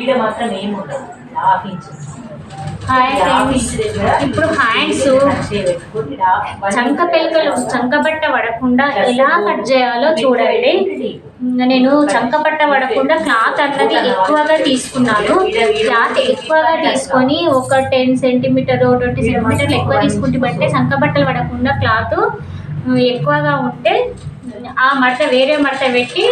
ఈడ మాత్రం ఏం ఉండదు. హాఫ్ ఇంచ్ ఇప్పుడు హ్యాండ్స్ చంక పెలకలు చంకబట్ట పడకుండా ఎలా కట్ చేయాలో చూడండి. నేను చంకబట్ట పడకుండా క్లాత్ అన్నది ఎక్కువగా తీసుకున్నాను. క్లాత్ ఎక్కువగా తీసుకొని ఒక టెన్ సెంటీమీటర్ ట్వంటీ సెంటీమీటర్లు ఎక్కువ తీసుకుంటే బట్టే చంకబట్టలు పడకుండా క్లాత్ ఎక్కువగా ఉంటే ఆ మడత వేరే మడత పెట్టి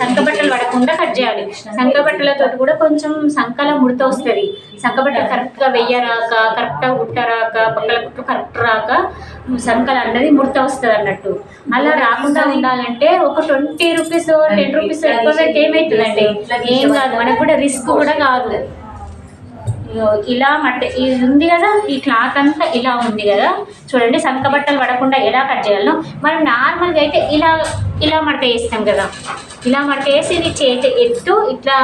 సంకబట్టలు పడకుండా కట్ చేయాలి. సంకబట్టలతో కూడా కొంచెం సంకల ముడత వస్తుంది సంకబట్టలు కరెక్ట్గా వెయ్యరాక కరెక్ట్గా కుట్టరాక పక్కల కుట్టు కరెక్ట్ రాక సంకల అన్నది ముడత వస్తుంది అన్నట్టు అలా రాకుండా ఉండాలంటే ఒక ట్వంటీ రూపీస్ టెన్ రూపీస్ ఎక్కువ ఏమవుతుందండి ఏం కాదు మనకు కూడా రిస్క్ కూడా కాదు. ఇలా మట్టి ఇది ఉంది కదా ఈ క్లాత్ అంతా ఇలా ఉంది కదా. చూడండి సంక బట్టలు పడకుండా ఎలా కట్ చేయాలో మనం నార్మల్గా అయితే ఇలా ఇలా మడత వేస్తాం కదా. ఇలా మడత వేసి ఇది చేతి ఎత్తు ఇట్లా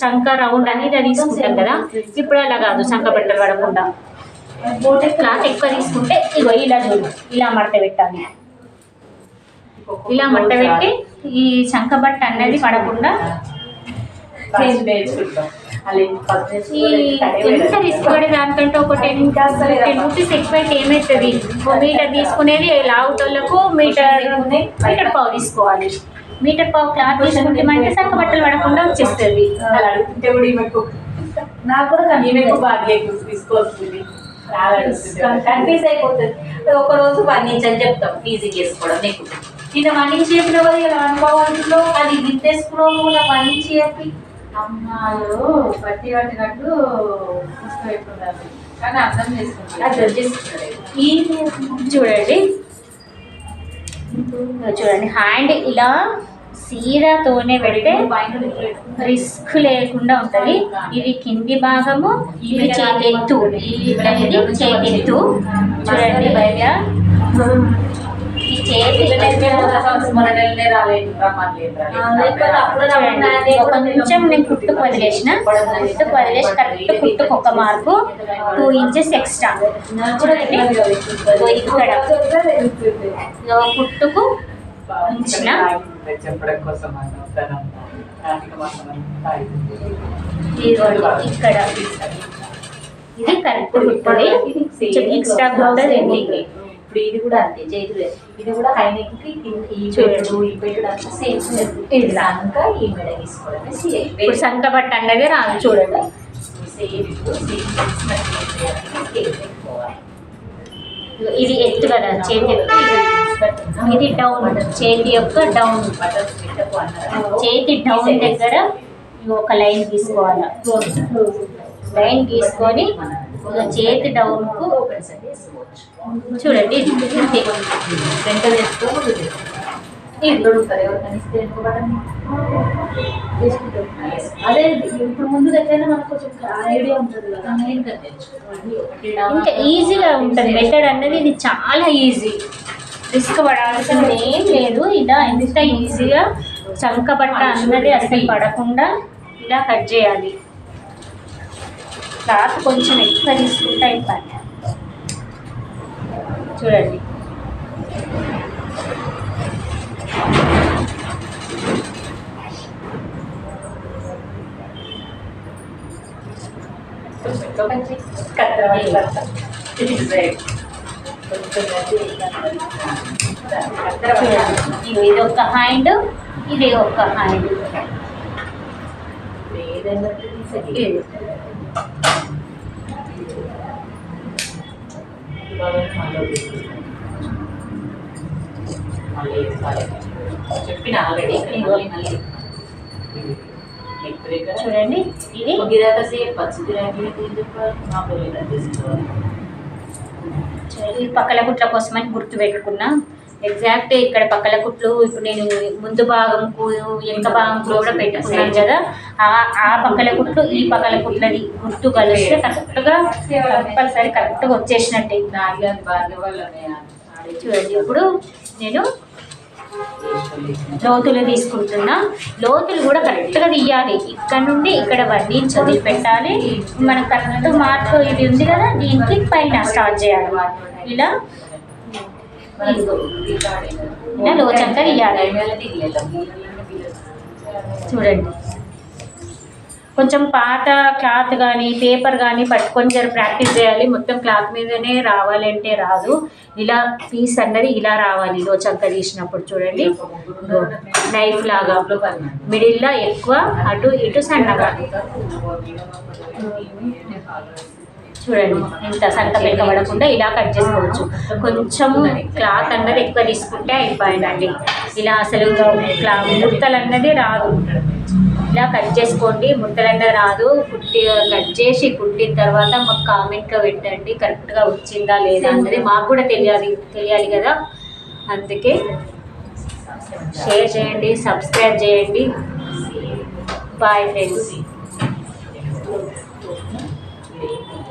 చంక రౌండ్ అని ఇలా తీసుకుంటాం కదా. ఇప్పుడు అలా కాదు చంక బట్టలు పడకుండా. క్లాత్ ఎక్కువ తీసుకుంటే ఇగో ఇలా చూడు ఇలా మడత పెట్టాలి. ఇలా మడత పెట్టి ఈ చంక బట్ట అనేది పడకుండా ఈ ఎంత రిస్క్ పడే దానికంటే ఒక టెన్ టెన్ రూపీస్ ఎక్కువ అయితే ఏమవుతుంది మీటర్ తీసుకునేది లావుటోళ్ళకు మీటర్ మీటర్ పావు తీసుకోవాలి. మీటర్ పావు క్లాత్ తీసుకుంటే మనకి సక్క బట్టలు పడకుండా వచ్చేస్తుంది. అలా అడుగుతుంటే కూడా ఈమెకు నాకు కూడా ఈమెకు బాగా తీసుకోవస్తుంది కన్ఫ్యూజ్ అయిపోతుంది. ఒక రోజు వన్ ఇంచ్ అని చెప్తాం ఈజీ చేసుకోవడం నీకు నిన్న వన్ ఇంచ్ చెప్పిన కదా ఇలా అనుకోవాలంలో అది గిత్తేసుకున్నావు నాకు వన్ ఇంచ్ చెప్పి అమ్మాలు బట్టి తీసుకుపెట్టుకున్నారు కానీ అర్థం చేసుకుంటారు అర్థం ఈ చూడండి. చూడండి. హ్యాండ్ ఇలా సీదాతోనే పెడితే రిస్క్ లేకుండా ఉంటది. ఇది కింది భాగము ఇది చేతి ఎత్తు. ఇది చూడండి. బయట. కొంచెం నేను కుట్టుకు వదిలేసిన కుట్టుకు వదిలేసి కరెక్ట్ కుట్టుకు ఒక మార్కు. Two inches extra. చూడండి ఇక్కడ. కుట్టుకు ఉంచిన. ఇక్కడ. ఇది కరెక్ట్ కుట్టుది. ఎక్స్ట్రా కుట్టది ఉంది ఇప్పుడు ఇది కూడా అంతే చేతులు ఇది కూడా హై నెక్కి కింద ఈ పెట్టుడు ఈ పెట్టుడు అంతా సేమ్. ఇంకా ఈ మెడ తీసుకోవడమే సేమ్. ఇప్పుడు సంక బట్ట అన్నది రాదు చూడండి. సేమ్ ఇప్పుడు ఇది ఎత్తు కదా చేతి ఇది- డౌన్ చేతి యొక్క డౌన్ చేతి డౌన్ దగ్గర ఒక లైన్ తీసుకోవాలి. లైన్ తీసుకొని చేతి డౌన్కు ఓపెన్స్ అని వేసుకోవచ్చు చూడండి దొరుకుతారు అదే ఇప్పుడు ముందు దగ్గర మనకు కొంచెం ఐడియా ఉంటుంది కదా. ఇంకా ఈజీగా ఉంటుంది. మెథడ్ అన్నది ఇది చాలా ఈజీ రిస్క్ పడాల్సింది ఏం లేదు. ఇలా ఎంత ఈజీగా చంక బట్ట అన్నది అసలు పడకుండా ఇలా కట్ చేయాలి. క్లాత్ కొంచెం ఎక్కువ తీసుకుంటే అయిపోయి చూడండి. ఇది ఇది ఒక హ్యాండ్ ఇది ఒక హ్యాండ్ చెప్పిన ఆల్రెడీ మళ్ళీ చూడండి ఇది పచ్చి గిరాకీ తీసుకోవాలి పక్కల కుట్ల కోసమని గుర్తు పెట్టుకున్నా. ఎగ్జాక్ట్ ఇక్కడ పక్కల కుట్లు ఇప్పుడు నేను ముందు భాగంకు వెనక భాగంకు కూడా పెట్టుకున్నాను కదా. ఆ ఆ పక్కల కుట్లు ఈ పక్కల కుట్లది గుర్తు కలిస్తే కరెక్ట్గా కంపల్సరీ కరెక్ట్గా వచ్చేసినట్టే. చూడండి ఇప్పుడు నేను లోతులు తీసుకుంటున్నా. లోతులు కూడా కరెక్ట్గా తీయాలి. ఇక్కడ నుండి ఇక్కడ వన్ ఇంచ్ వదిలిపెట్టాలి మనకు కరెక్ట్ మార్క్ ఇది ఉంది కదా దీనికి పైన స్టార్ట్ చేయాలి. ఇలా లోచంతా తీయాలి చూడండి. కొంచెం పాత క్లాత్ కానీ పేపర్ కానీ పట్టుకొని జర ప్రాక్టీస్ చేయాలి. మొత్తం క్లాత్ మీదనే రావాలంటే రాదు. ఇలా పీస్ అన్నది ఇలా రావాలి. చక్క తీసినప్పుడు చూడండి. నైఫ్ లాగా. మిడిల్లో ఎక్కువ అటు ఇటు సన్నగా. చూడండి ఇంత సంత పెంక పడకుండా ఇలా కట్ చేసుకోవచ్చు. కొంచెం క్లాత్ అన్నది ఎక్కువ తీసుకుంటే అయిపోయిందండి. ఇలా అసలు క్లా ముడతలు అన్నది రాదు. ఇలా కట్ చేసుకోండి ముత్తలన్నది రాదు. కుట్టి కట్ చేసి కుట్టిన తర్వాత మాకు కామెంట్లో పెట్టండి కరెక్ట్గా వచ్చిందా లేదా అన్నది మాకు కూడా తెలియాలి తెలియాలి కదా. అందుకే షేర్ చేయండి సబ్స్క్రైబ్ చేయండి. Bye friends.